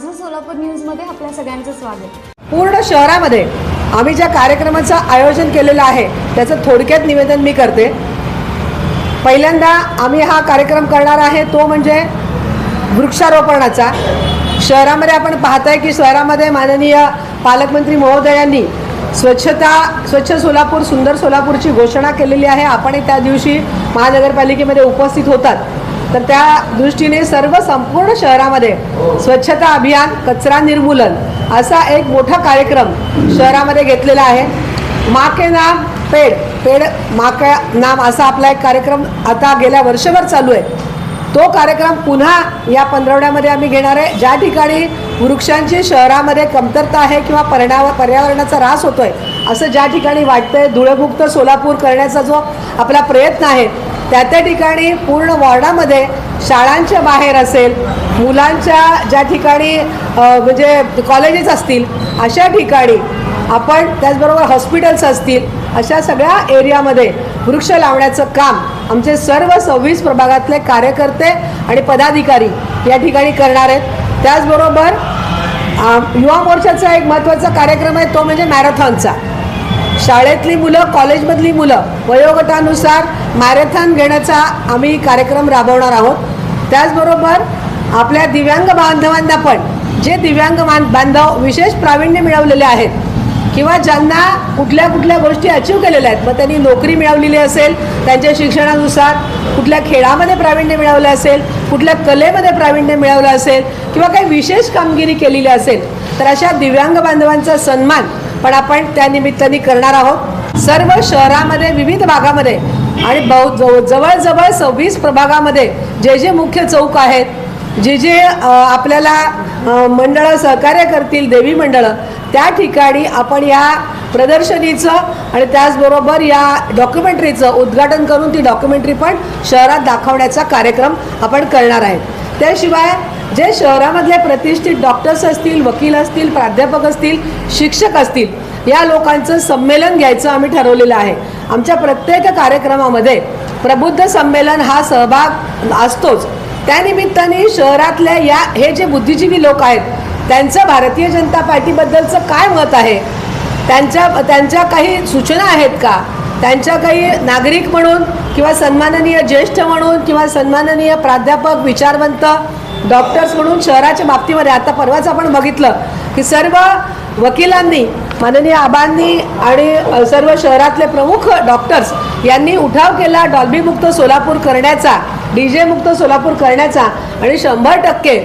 माझं सोलापूर न्यूजमध्ये आपल्या सगळ्यांचं स्वागत. पूर्ण शहरामध्ये आम्ही ज्या कार्यक्रमाचं आयोजन केलेलं आहे त्याचं थोडक्यात निवेदन मी करते. पहिल्यांदा आम्ही हा कार्यक्रम करणार आहे तो म्हणजे वृक्षारोपणाचा. शहरामध्ये आपण पाहताय की शहरामध्ये माननीय पालकमंत्री महोदयांनी स्वच्छता स्वच्छ सोलापूर सुंदर सोलापूरची घोषणा केलेली आहे. आपणही त्या दिवशी महानगरपालिकेमध्ये उपस्थित होतात. तर त्या दृष्टीने सर्व संपूर्ण शहरामध्ये स्वच्छता अभियान कचरा निर्मूलन असा एक मोठा कार्यक्रम शहरामध्ये घेतलेला आहे. माँ के नाम पेड पेड माँ का नाम असा आपला एक कार्यक्रम आता गेल्या वर्षभर चालू आहे. तो कार्यक्रम पुन्हा या पंधरवड्यामध्ये आम्ही घेणार आहे. ज्या ठिकाणी वृक्षांची शहरामध्ये कमतरता आहे किंवा पर्यावर पर्यावरणाचा ऱ्हास होतोय असं ज्या ठिकाणी वाटतंय धुळेमुक्त सोलापूर करण्याचा जो आपला प्रयत्न आहे त्या त्या ठिकाणी पूर्ण वॉर्डामध्ये शाळांच्या बाहेर असेल मुलांच्या ज्या ठिकाणी म्हणजे कॉलेजेस असतील अशा ठिकाणी आपण त्याचबरोबर हॉस्पिटल्स असतील अशा सगळ्या एरियामध्ये वृक्ष लावण्याचं काम आमचे सर्व सव्वीस प्रभागातले कार्यकर्ते आणि पदाधिकारी या ठिकाणी करणार आहेत. त्याचबरोबर युवा मोर्चाचा एक महत्त्वाचा कार्यक्रम आहे तो म्हणजे मॅरेथॉनचा. शाळेतली मुलं कॉलेजमधली मुलं वयोगटानुसार मॅरेथॉन घेण्याचा आम्ही कार्यक्रम राबवणार आहोत. त्याचबरोबर आपल्या दिव्यांग बांधवांना पण जे दिव्यांग बांधव विशेष प्रावीण्य मिळवलेले आहेत किंवा ज्यांना कुठल्या कुठल्या गोष्टी अचीव केलेल्या आहेत मग त्यांनी नोकरी मिळवलेली असेल त्यांच्या शिक्षणानुसार कुठल्या खेळामध्ये प्रावीण्य मिळवलं असेल कुठल्या कलेमध्ये प्रावीण्य मिळवलं असेल किंवा काही विशेष कामगिरी केलेली असेल तर अशा दिव्यांग बांधवांचा सन्मान पण आपण त्या निमित्ताने करणार आहोत. सर्व शहरामध्ये विविध भागामध्ये आणि बहु जवळजवळ सव्वीस प्रभागामध्ये जे जे मुख्य चौक आहेत जे जे आपल्याला मंडळं सहकार्य करतील देवी मंडळं त्या ठिकाणी आपण या प्रदर्शनीचं आणि त्याचबरोबर या डॉक्युमेंटरीचं उद्घाटन करून ती डॉक्युमेंटरी पण शहरात दाखवण्याचा कार्यक्रम आपण करणार आहे त्याशिवाय जे शहरामधले प्रतिष्ठित डॉक्टर्स असतील वकील असतील प्राध्यापक असतील शिक्षक असतील या लोकांचं संमेलन घ्यायचं आम्ही ठरवलेलं आहे. आमच्या प्रत्येक कार्यक्रमामध्ये प्रबुद्ध संमेलन हा सहभाग असतोच. त्यानिमित्ताने शहरातल्या या हे जे बुद्धिजीवी लोक आहेत त्यांचं भारतीय जनता पार्टीबद्दलचं काय मत आहे? त्यांच्या त्यांच्या काही सूचना आहेत का? त्यांच्या काही नागरिक म्हणून किंवा सन्माननीय ज्येष्ठ म्हणून किंवा सन्माननीय प्राध्यापक विचारवंत डॉक्टर्स म्हणून शहराच्या बाबतीमध्ये आता परवाच आपण बघितलं की सर्व वकिलांनी माननीय आबांनी आणि सर्व शहरातले प्रमुख डॉक्टर्स यांनी उठाव केला डॉल्बीमुक्त सोलापूर करण्याचा डी जे मुक्त सोलापूर करण्याचा आणि शंभर टक्के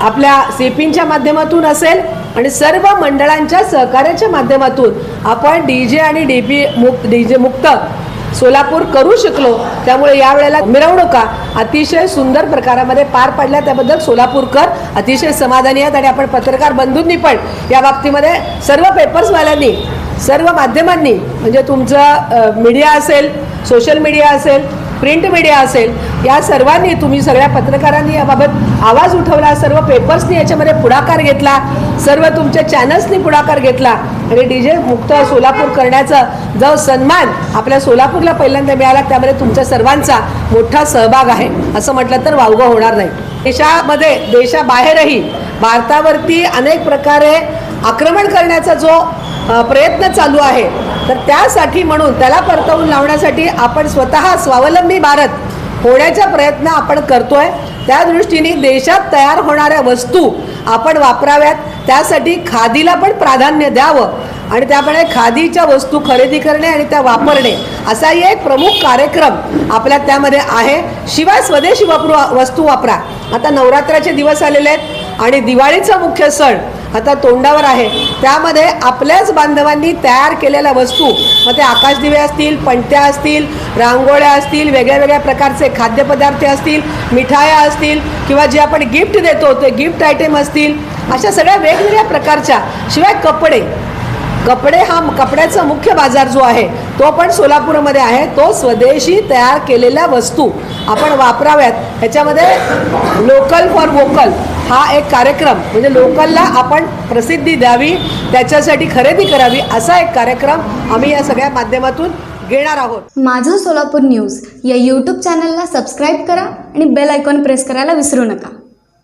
आपल्या सीपींच्या माध्यमातून असेल आणि सर्व मंडळांच्या सहकार्याच्या माध्यमातून आपण डी जे आणि डी पी मुक्त डी जे मुक्त सोलापूर करू शकलो त्यामुळे यावेळेला मिरवणुका अतिशय सुंदर प्रकारामध्ये पार पडल्या. त्याबद्दल सोलापूरकर अतिशय समाधानी आहेत आणि आपण पत्रकार बंधूंनी पण या बाबतीमध्ये सर्व पेपर्सवाल्यांनी सर्व माध्यमांनी म्हणजे तुमचं मीडिया असेल सोशल मीडिया असेल प्रिंट मीडिया असेल या सर्वांनी तुम्ही सगळ्या पत्रकारांनी याबाबत आवाज उठवला सर्व पेपर्सनी याच्यामध्ये पुढाकार घेतला सर्व तुमच्या चॅनल्सनी पुढाकार घेतला. आणि डी जे मुक्त सोलापूर करण्याचा जो सन्मान आपल्या सोलापूरला पहिल्यांदा मिळाला त्यामध्ये तुमच्या सर्वांचा मोठा सहभाग आहे. असं म्हटलं तर वावगं होणार नाही. देशामध्ये देशाबाहेरही भारतावरती अनेक प्रकारे आक्रमण करण्याचा जो प्रयत्न चालू आहे. तर त्यासाठी म्हणून त्याला परतवून लावण्यासाठी आपण स्वतः स्वावलंबी भारत होण्याचा प्रयत्न आपण करतोय. त्या दृष्टीने देशात तयार होणाऱ्या वस्तू आपण वापराव्यात. त्यासाठी खादीला पण प्राधान्य द्यावं. आणि त्यामुळे खादीच्या वस्तू खरेदी करणे आणि त्या वापरणे असाही एक प्रमुख कार्यक्रम आपल्या त्यामध्ये आहे. शिवाय स्वदेशी वापरू वस्तू वापरा. आता नवरात्राचे दिवस आलेले आहेत आणि दिवाळीचा मुख्य सण आता तोंडावर आहे. त्यामध्ये आपल्याच बांधवांनी तयार केलेल्या वस्तू. मग ते आकाशदिवे असतील पणत्या असतील रांगोळ्या असतील वेगळ्या वेगळ्या प्रकारचे खाद्यपदार्थ असतील मिठाया असतील किंवा जे आपण गिफ्ट देतो ते गिफ्ट आयटम असतील अशा सगळ्या वेगवेगळ्या प्रकारच्या. शिवाय कपडे. कपडे हा कपड्याचा मुख्य बाजार जो आहे तो पण सोलापूरमध्ये आहे. तो स्वदेशी तयार केलेल्या वस्तू आपण वापराव्यात. ह्याच्यामध्ये लोकल फॉर वोकल हा एक कार्यक्रम. म्हणजे लोकलला आपण प्रसिद्धी द्यावी त्याच्यासाठी खरेदी करावी असा एक कार्यक्रम आम्ही या सगळ्या माध्यमातून घेणार आहोत. माझं सोलापूर न्यूज या यूट्यूब चॅनलला सबस्क्राईब करा आणि बेल आयकॉन प्रेस करायला विसरू नका.